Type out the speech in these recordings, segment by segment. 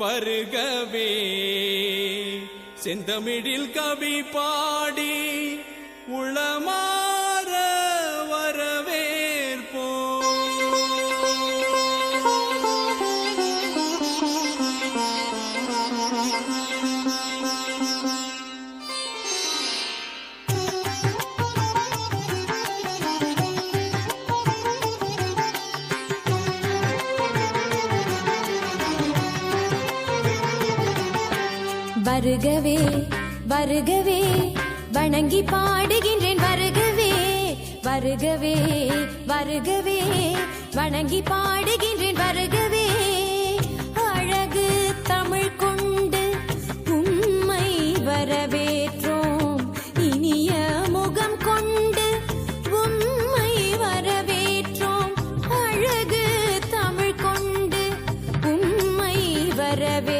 வருகவே. செந்தமிழில் கவி பாடி உளமா வருகவே வருகவே வணங்கி பாடுகின்றேன் வருகவே வருகவே வருகவே வணங்கி பாடுகின்றேன் வருகவே. அழகு தமிழ் கொண்டு உம்மை வரவேற்றோம். இனிய முகம் கொண்டு உம்மை வரவேற்றோம். அழகு தமிழ் கொண்டு உம்மை வரவே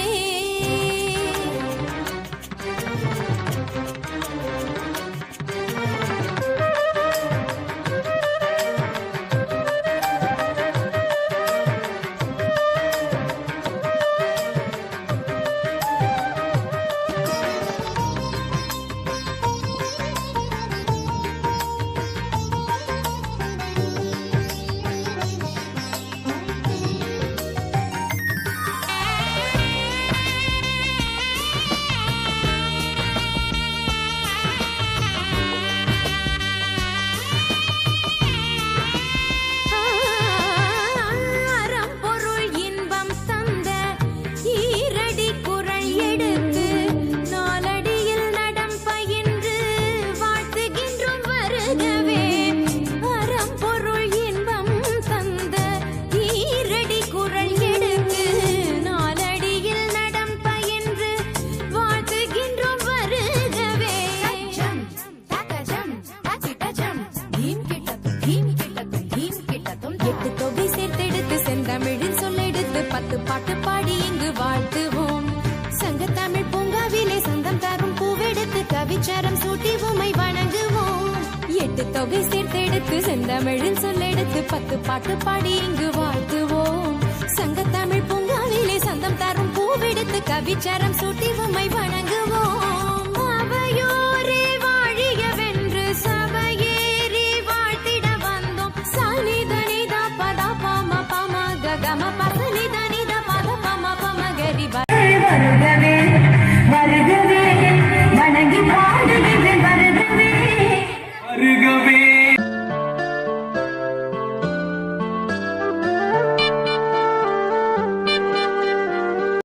பாட்டு பாடி இங்கு வாழ்த்துவோம். சங்க தமிழ் பூங்காவிலே சந்தம் தரும் பூவெடுத்து கவிச்சரம் சூட்டி உமை வணங்குவோம். எட்டு தொகை சேர்த்தெடுத்து செந்தமிழில் சொல்லெடுத்து பத்து பாட்டு பாடி இங்கு வாழ்த்துவோம். சங்க தமிழ் பூங்காவிலே சந்தம் தரும் பூவெடுத்து கவிச்சரம் சூட்டி